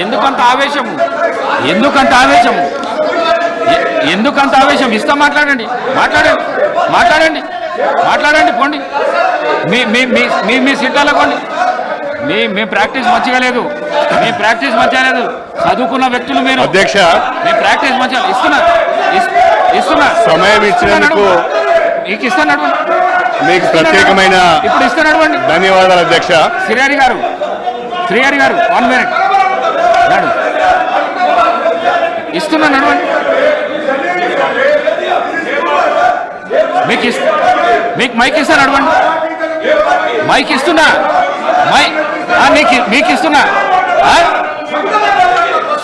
ఎందుకంత ఆవేశము? ఎందుకంత ఆవేశము? ఎందుకంత ఆవేశం ఇస్తా మాట్లాడండి. మాట్లాడండి. మాట్లాడండి. మాట్లాడండి పోండి. మీ మీ మీ మీ సీట్లలో పోండి. మీ మీ ప్రాక్టీస్ మంచిగా లేదు. మీ ప్రాక్టీస్ మంచిగా లేదు. చదువుకున్న వ్యక్తులు మీరు. అధ్యక్ష. మీ ప్రాక్టీస్ మంచిగా ఇస్తున్నా. ఇస్- ఇస్తున్నా. సమయం ఇచ్చినందుకు మీకు ఇస్తాను మీకు ప్రత్యేకమైన ఇప్పుడు ఇస్తాను ధన్యవాదాలు అధ్యక్ష. శ్రీహరి గారు. శ్రీహరి గారు. వన్ మినిట్ ఇస్తున్నా నడవండి మీకు మీకు మైక్ ఇస్తాను నడవండి మైక్ ఇస్తున్నా. మై మీకు మీకు ఇస్తున్నా. ఆ?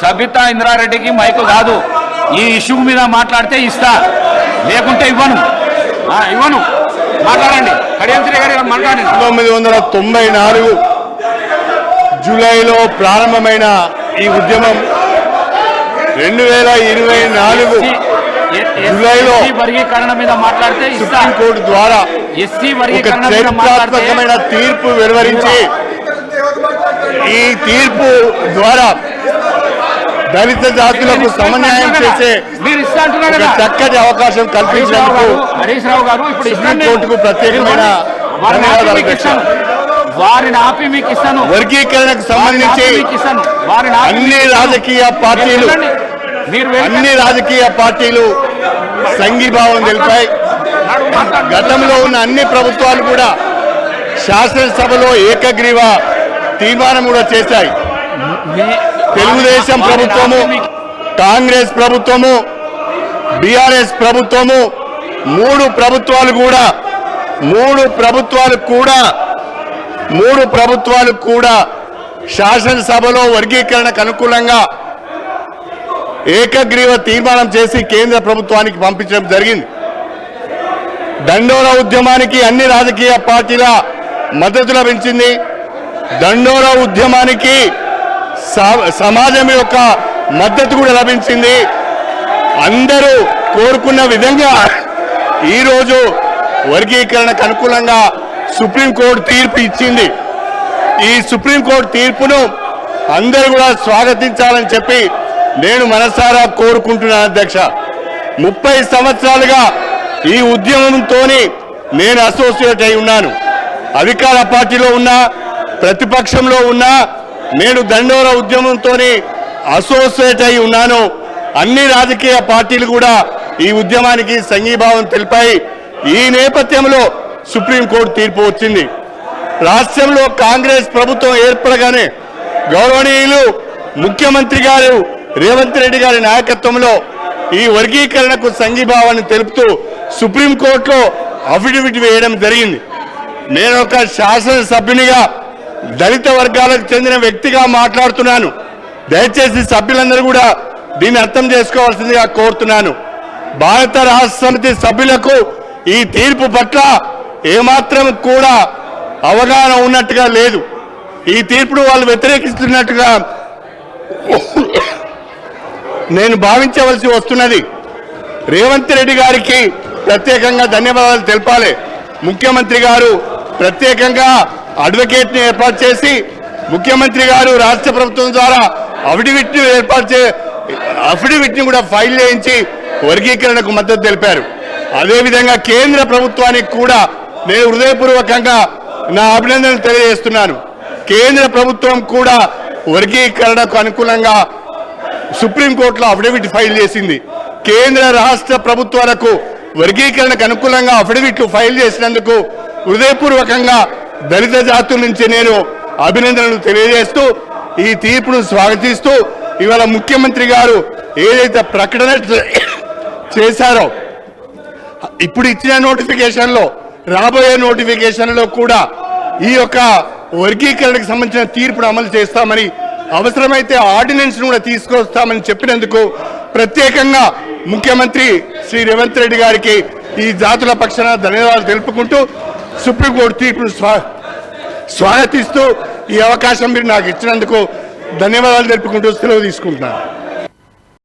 సబితా ఇంద్రారెడ్డికి మైకు కాదు. ఈ ఇష్యూ మీద మాట్లాడితే ఇస్తా. లేకుంటే ఇవ్వను. ఇవ్వను. మాట్లాడండి. కడియం శ్రీ గారు మాట్లాడండి. పంతొమ్మిది వందల తొంభై నాలుగు జూలైలో ప్రారంభమైన ఈ ఉద్యమం రెండు వేల ఇరవై నాలుగు జూలైలో వర్గీకరణ మీద మాట్లాడితే సుప్రీంకోర్టు ద్వారా ఎస్సీ వర్గీకరణ తీర్పు వెలువరించి ఈ తీర్పు ద్వారా దళిత జాతులకు సమన్యాయం చేసే చక్కటి అవకాశం కల్పించినందుకు హరీష్ రావు గారు ఇప్పుడు. సుప్రీంకోర్టుకు ప్రత్యేకమైన ధన్యవాదాలు వారిని ఆపి మీకు ఇస్తాను వర్గీకరణకు సంబంధించి వారిని అన్ని. రాజకీయ పార్టీలు. అన్ని రాజకీయ పార్టీలు సంఘీభావం తెలిపాయి. గతంలో ఉన్న అన్ని ప్రభుత్వాలు కూడా శాసనసభలో ఏకగ్రీవ తీర్మానం కూడా చేశాయి తెలుగుదేశం ప్రభుత్వము కాంగ్రెస్ ప్రభుత్వము బీఆర్ఎస్ ప్రభుత్వము మూడు ప్రభుత్వాలు కూడా మూడు ప్రభుత్వాలు కూడా మూడు ప్రభుత్వాలు కూడా శాసనసభలో వర్గీకరణకు అనుకూలంగా ఏకగ్రీవ తీర్మానం చేసి కేంద్ర ప్రభుత్వానికి పంపించడం జరిగింది. దండోర ఉద్యమానికి అన్ని రాజకీయ పార్టీల మద్దతు లభించింది. దండోర ఉద్యమానికి స- సమాజం యొక్క మద్దతు కూడా లభించింది. అందరూ కోరుకున్న విధంగా ఈరోజు వర్గీకరణకు అనుకూలంగా సుప్రీంకోర్టు తీర్పు ఇచ్చింది. ఈ సుప్రీంకోర్టు తీర్పును అందరూ కూడా స్వాగతించాలని చెప్పి నేను మనసారా కోరుకుంటున్నాను అధ్యక్ష. ముప్పై సంవత్సరాలుగా ఈ ఉద్యమంతోని నేను అసోసియేట్ అయి ఉన్నాను. అధికార పార్టీలో ఉన్నా ప్రతిపక్షంలో ఉన్నా నేను దండోర ఉద్యమంతో అసోసియేట్ అయి ఉన్నాను. అన్ని రాజకీయ పార్టీలు కూడా ఈ ఉద్యమానికి సంఘీభావం తెలిపాయి. ఈ నేపథ్యంలో సుప్రీంకోర్టు తీర్పు వచ్చింది. రాష్ట్రంలో కాంగ్రెస్ ప్రభుత్వం ఏర్పడగానే గౌరవనీయులు ముఖ్యమంత్రి గారు రేవంత్ రెడ్డి గారి నాయకత్వంలో ఈ వర్గీకరణకు సంఘీభావాన్ని తెలుపుతూ సుప్రీంకోర్టులో అఫిడవిట్ వేయడం జరిగింది. నేను ఒక శాసనసభ్యునిగా దళిత వర్గాలకు చెందిన వ్యక్తిగా మాట్లాడుతున్నాను. దయచేసి సభ్యులందరూ కూడా దీన్ని అర్థం చేసుకోవాల్సిందిగా కోరుతున్నాను. భారత రాష్ట్ర సమితి సభ్యులకు ఈ తీర్పు పట్ల ఏమాత్రం కూడా అవగాహన ఉన్నట్టుగా లేదు. ఈ తీర్పును వాళ్ళు వ్యతిరేకిస్తున్నట్టుగా నేను భావించవలసి వస్తున్నది. రేవంత్ రెడ్డి గారికి ప్రత్యేకంగా ధన్యవాదాలు తెలపాలి. ముఖ్యమంత్రి గారు ప్రత్యేకంగా అడ్వకేట్ని ఏర్పాటు చేసి ముఖ్యమంత్రి గారు రాష్ట్ర ప్రభుత్వం ద్వారా అఫిడవిట్ని ఏర్పాటు చే అఫిడవిట్ని కూడా ఫైల్ చేయించి వర్గీకరణకు మద్దతు తెలిపారు. అదేవిధంగా కేంద్ర ప్రభుత్వానికి కూడా నేను హృదయపూర్వకంగా నా అభినందనలు తెలియజేస్తున్నాను. కేంద్ర ప్రభుత్వం కూడా వర్గీకరణకు అనుకూలంగా సుప్రీంకోర్టులో అఫిడవిట్ ఫైల్ చేసింది. కేంద్ర రాష్ట్ర ప్రభుత్వాలకు వర్గీకరణకు అనుకూలంగా అఫిడవిట్లు ఫైల్ చేసినందుకు హృదయపూర్వకంగా దళిత జాతుల నుంచి నేను అభినందనలు తెలియజేస్తూ ఈ తీర్పును స్వాగతిస్తూ ఇవాళ ముఖ్యమంత్రి గారు ఏదైతే ప్రకటన చేశారో ఇప్పుడు ఇచ్చిన నోటిఫికేషన్లో రాబోయే నోటిఫికేషన్లో కూడా ఈ యొక్క వర్గీకరణకు సంబంధించిన తీర్పును అమలు చేస్తామని అవసరమైతే ఆర్డినెన్స్ కూడా తీసుకొస్తామని చెప్పినందుకు ప్రత్యేకంగా ముఖ్యమంత్రి శ్రీ రేవంత్ రెడ్డి గారికి ఈ జాతుల పక్షాన ధన్యవాదాలు తెలుపుకుంటూ సుప్రీంకోర్టు తీర్పును స్వా స్వాగతిస్తూ ఈ అవకాశం మీరు నాకు ఇచ్చినందుకు ధన్యవాదాలు తెలుపుకుంటూ సెలవు తీసుకుంటున్నాను.